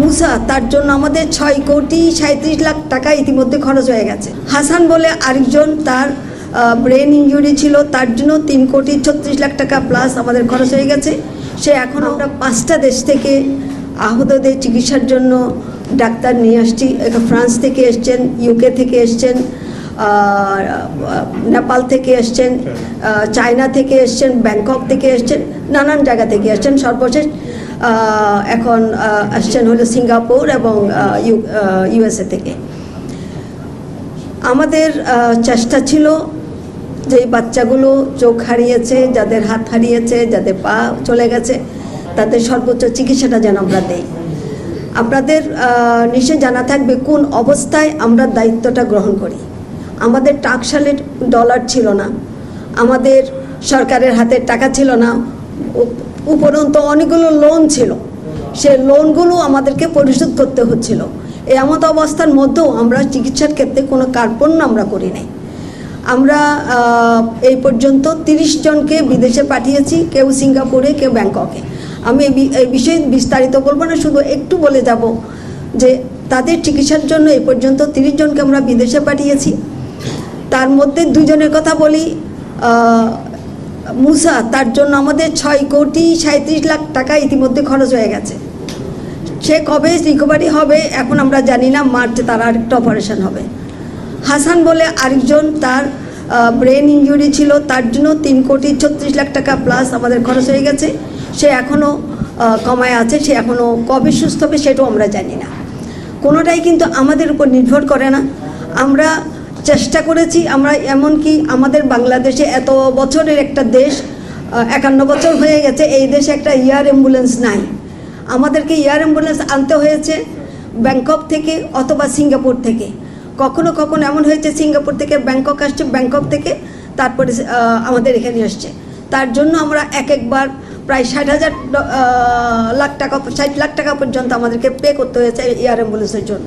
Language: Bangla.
মুসা, তার জন্য আমাদের ছয় কোটি সাঁত্রিশ লাখ টাকা ইতিমধ্যে খরচ হয়ে গেছে। হাসান বলে আরেকজন, তার ব্রেন ইঞ্জুরি ছিল, তার জন্য তিন কোটি ছত্রিশ লাখ টাকা প্লাস আমাদের খরচ হয়ে গেছে। সে এখন আমরা পাঁচটা দেশ থেকে আহতদের চিকিৎসার জন্য ডাক্তার নিয়ে আসছি। ফ্রান্স থেকে এসছেন ইউকে থেকে এসছেন নেপাল থেকে এসছেন চায়না থেকে এসছেন, ব্যাংকক থেকে এসছেন, নানান জায়গা থেকে এসছেন। সর্বশেষ এখন আসছেন হলো সিঙ্গাপুর এবং ইউএসএ থেকে। আমাদের চেষ্টা ছিল যে বাচ্চাগুলো চোখ হারিয়েছে, যাদের হাত হারিয়েছে যাদের পা চলে গেছে, তাদের সর্বোচ্চ চিকিৎসাটা যেন আমরা দেই। আপনাদের নিশ্চয় জানা থাকবে কোন অবস্থায় আমরা দায়িত্বটা গ্রহণ করি। আমাদের টাকশালের ডলার ছিল না, আমাদের সরকারের হাতে টাকা ছিল না উপরন্ত অনেকগুলো লোন ছিল। সে লোনগুলো আমাদেরকে পরিশোধ করতে হচ্ছিল। এমত অবস্থার মধ্যেও আমরা চিকিৎসার ক্ষেত্রে কোনো কার্পণ্য আমরা করি নাই। আমরা এই পর্যন্ত তিরিশ জনকে বিদেশে পাঠিয়েছি, কেউ সিঙ্গাপুরে, কেউ ব্যাংককে। আমি এই বিষয়ে বিস্তারিত বলব না, শুধু একটু বলে যাব যে তাদের চিকিৎসার জন্য এই পর্যন্ত তিরিশ জনকে আমরা বিদেশে পাঠিয়েছি। তার মধ্যে দুজনের কথা বলি মুসা, তার জন্য আমাদের ছয় কোটি সাঁত্রিশ লাখ টাকা ইতিমধ্যে খরচ হয়ে গেছে। সে কবে রিকভারি হবে, এখন আমরা জানি না, মার্চে তার আরেকটা অপারেশন হবে। হাসান বলে আরেকজন, তার ব্রেন ইঞ্জুরি ছিল, তার জন্য তিন কোটি ছত্রিশ লাখ টাকা প্লাস আমাদের খরচ হয়ে গেছে। সে এখনও কমায় আছে, সে এখনও কবে সুস্থ হবে সেটাও আমরা জানি না। কোনোটাই কিন্তু আমাদের উপর নির্ভর করে না। আমরা চেষ্টা করেছি, আমরা এমনকি আমাদের বাংলাদেশে এত বছরের একটা দেশ একান্ন বছর হয়ে গেছে, এই দেশে একটা এয়ার অ্যাম্বুলেন্স নাই। আমাদেরকে এয়ার অ্যাম্বুলেন্স আনতে হয়েছে ব্যাংকক থেকে অথবা সিঙ্গাপুর থেকে। কখনো কখনো এমন হয়েছে, সিঙ্গাপুর থেকে ব্যাংকক আসছে, ব্যাংকক থেকে তারপরে আমাদের এখানে আসছে। তার জন্য আমরা এক একবার প্রায় ষাট হাজার লাখ টাকা, ষাট লাখ টাকা পর্যন্ত আমাদেরকে পে করতে হয়েছে এয়ার অ্যাম্বুলেন্সের জন্য।